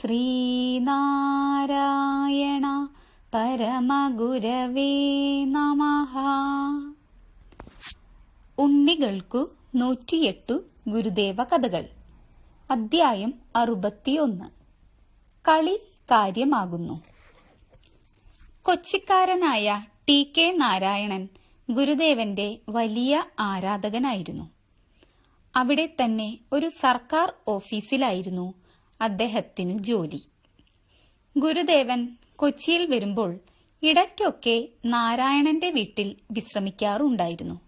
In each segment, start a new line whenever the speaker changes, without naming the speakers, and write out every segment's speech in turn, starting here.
ശ്രീനാരായണ പരമഗുരവേ നമ. ഉണ്ണികൾക്കു നൂറ്റിയെട്ടു ഗുരുദേവ കഥകൾ അദ്ധ്യായം അറുപത്തിയൊന്ന്. കളി കാര്യമാകുന്നു. കൊച്ചിക്കാരനായ ടി കെ നാരായണൻ ഗുരുദേവന്റെ വലിയ ആരാധകനായിരുന്നു. അവിടെ തന്നെ ഒരു സർക്കാർ ഓഫീസിലായിരുന്നു അദ്ദേഹത്തിനു ജോലി. ഗുരുദേവൻ കൊച്ചിയിൽ വരുമ്പോൾ ഇടയ്ക്കൊക്കെ നാരായണന്റെ വീട്ടിൽ വിശ്രമിക്കാറുണ്ടായിരുന്നു.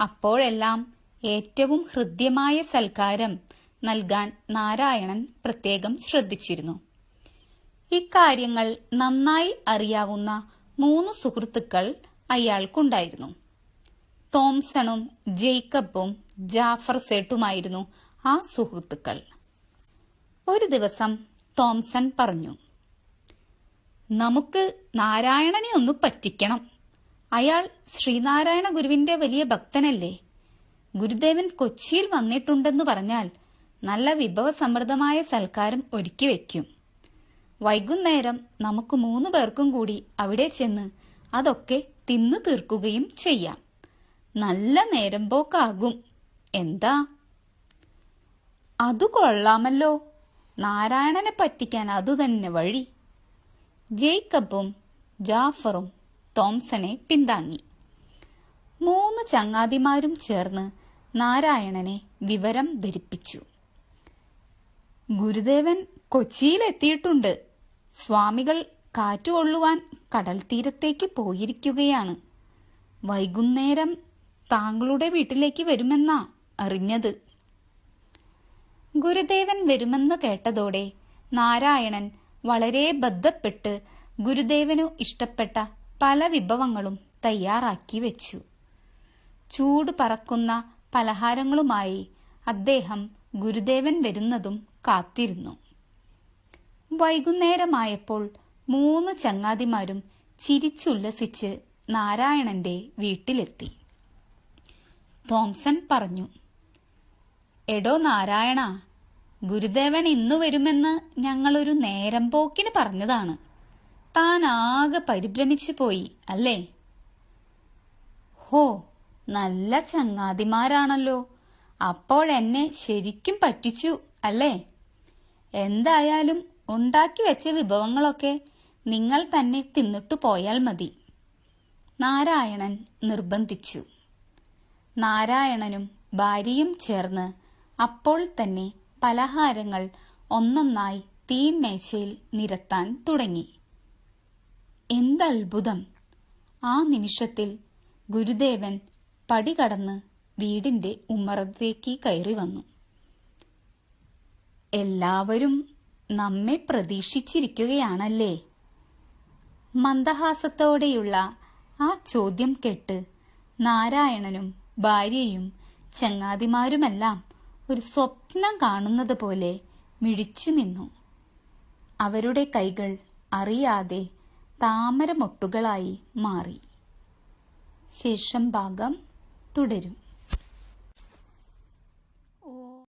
അപ്പോഴെല്ലാം ഏറ്റവും ഹൃദ്യമായ സൽക്കാരം നൽകാൻ നാരായണൻ പ്രത്യേകം ശ്രദ്ധിച്ചിരുന്നു. ഇക്കാര്യങ്ങൾ നന്നായി അറിയാവുന്ന മൂന്ന് സുഹൃത്തുക്കൾ അയാൾക്കുണ്ടായിരുന്നു. തോംസണും ജേക്കബും ജാഫർ സേട്ടുമായിരുന്നു ആ സുഹൃത്തുക്കൾ. ഒരു ദിവസം തോംസൺ പറഞ്ഞു നമുക്ക് നാരായണനെ ഒന്ന് പറ്റിക്കണം. അയാൾ ശ്രീനാരായണ ഗുരുവിന്റെ വലിയ ഭക്തനല്ലേ. ഗുരുദേവൻ കൊച്ചിയിൽ വന്നിട്ടുണ്ടെന്ന് പറഞ്ഞാൽ നല്ല വിഭവസമൃദ്ധമായ സൽക്കാരം ഒരുക്കി വെക്കും. വൈകുന്നേരം നമുക്ക് മൂന്ന് പേർക്കും കൂടി അവിടെ ചെന്ന് അതൊക്കെ തിന്നു തീർക്കുകയും ചെയ്യാം. നല്ല നേരം പോക്കാകും. എന്താ? അത് കൊള്ളാമല്ലോ. നാരായണനെ പറ്റിക്കാൻ അതുതന്നെ വഴി. ജേക്കബും ജാഫറും തോംസനെ പിന്താങ്ങി. മൂന്ന് ചങ്ങാതിമാരും ചേർന്ന് നാരായണനെ വിവരം ധരിപ്പിച്ചു. ഗുരുദേവൻ കൊച്ചിയിലെത്തിയിട്ടുണ്ട്. സ്വാമികൾ കാറ്റുകൊള്ളുവാൻ കടൽ തീരത്തേക്ക് പോയിരിക്കുകയാണ്. വൈകുന്നേരം താങ്കളുടെ വീട്ടിലേക്ക് വരുമെന്നാ അറിഞ്ഞത്. ഗുരുദേവൻ വരുമെന്ന് കേട്ടതോടെ നാരായണൻ വളരെ ബദ്ധപ്പെട്ട് ഗുരുദേവനു ഇഷ്ടപ്പെട്ട പല വിഭവങ്ങളും തയ്യാറാക്കി വെച്ചു. ചൂട് പറക്കുന്ന പലഹാരങ്ങളുമായി അദ്ദേഹം ഗുരുദേവൻ വരുന്നതും കാത്തിരുന്നു. വൈകുന്നേരമായപ്പോൾ മൂന്ന് ചങ്ങാതിമാരും ചിരിച്ചുല്ലസിച്ച് നാരായണന്റെ വീട്ടിലെത്തി. തോംസൺ പറഞ്ഞു എടോ നാരായണ ഗുരുദേവൻ ഇന്നു വരുമെന്ന് ഞങ്ങളൊരു നേരം പോക്കിന് പറഞ്ഞതാണ്. താൻ ആകെ പരിഭ്രമിച്ചു പോയി അല്ലേ? ഹോ നല്ല ചങ്ങാതിമാരാണല്ലോ. അപ്പോഴെന്നെ ശരിക്കും പറ്റിച്ചു അല്ലേ? എന്തായാലും ഉണ്ടാക്കി വെച്ച വിഭവങ്ങളൊക്കെ നിങ്ങൾ തന്നെ തിന്നിട്ടു പോയാൽ മതി. നാരായണൻ നിർബന്ധിച്ചു. നാരായണനും ഭാര്യയും ചേർന്ന് അപ്പോൾ തന്നെ പലഹാരങ്ങൾ ഒന്നൊന്നായി തീൻമേശയിൽ നിരത്താൻ തുടങ്ങി. എന്തത്ഭുതം! ആ നിമിഷത്തിൽ ഗുരുദേവൻ പടി കടന്ന് വീടിന്റെ ഉമ്മറത്തേക്ക് കയറി വന്നു. എല്ലാവരും നമ്മെ പ്രതീക്ഷിച്ചിരിക്കുകയാണല്ലേ? മന്ദഹാസത്തോടെയുള്ള ആ ചോദ്യം കേട്ട് നാരായണനും ഭാര്യയും ചങ്ങാതിമാരുമെല്ലാം ഒരു സ്വപ്നം കാണുന്നത് പോലെ മിഴിച്ചു നിന്നു. അവരുടെ കൈകൾ അറിയാതെ താമരമൊട്ടുകളായി മാറി. ശേഷം ഭാഗം തുടരും.